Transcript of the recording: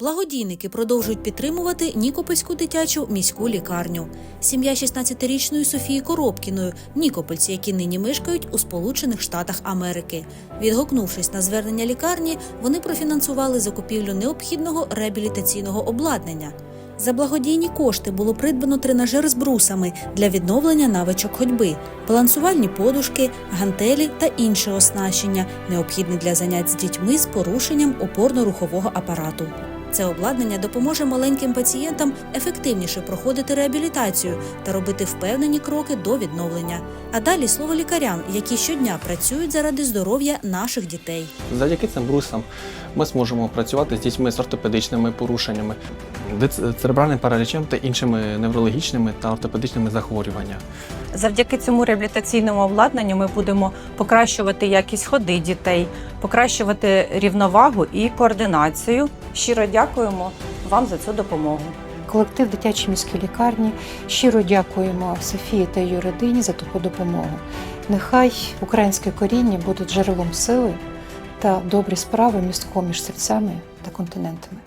Благодійники продовжують підтримувати Нікопольську дитячу міську лікарню. Сім'я 16-річної Софії Коробкіної, нікопольці, які нині мешкають у Сполучених Штатах Америки. Відгукнувшись на звернення лікарні, вони профінансували закупівлю необхідного реабілітаційного обладнання. За благодійні кошти було придбано тренажер з брусами для відновлення навичок ходьби, балансувальні подушки, гантелі та інше оснащення, необхідне для занять з дітьми з порушенням опорно-рухового апарату. Це обладнання допоможе маленьким пацієнтам ефективніше проходити реабілітацію та робити впевнені кроки до відновлення. А далі слово лікарям, які щодня працюють заради здоров'я наших дітей. Завдяки цим брусам ми зможемо працювати з дітьми з ортопедичними порушеннями, церебральним паралічем та іншими неврологічними та ортопедичними захворюваннями. Завдяки цьому реабілітаційному обладнанню ми будемо покращувати якість ходи дітей, покращувати рівновагу і координацію. Щиро дякуємо вам за цю допомогу. Колектив дитячої міської лікарні щиро дякуємо Софії та її родині за таку допомогу. Нехай українське коріння буде джерелом сили та добрі справи містком між серцями та континентами.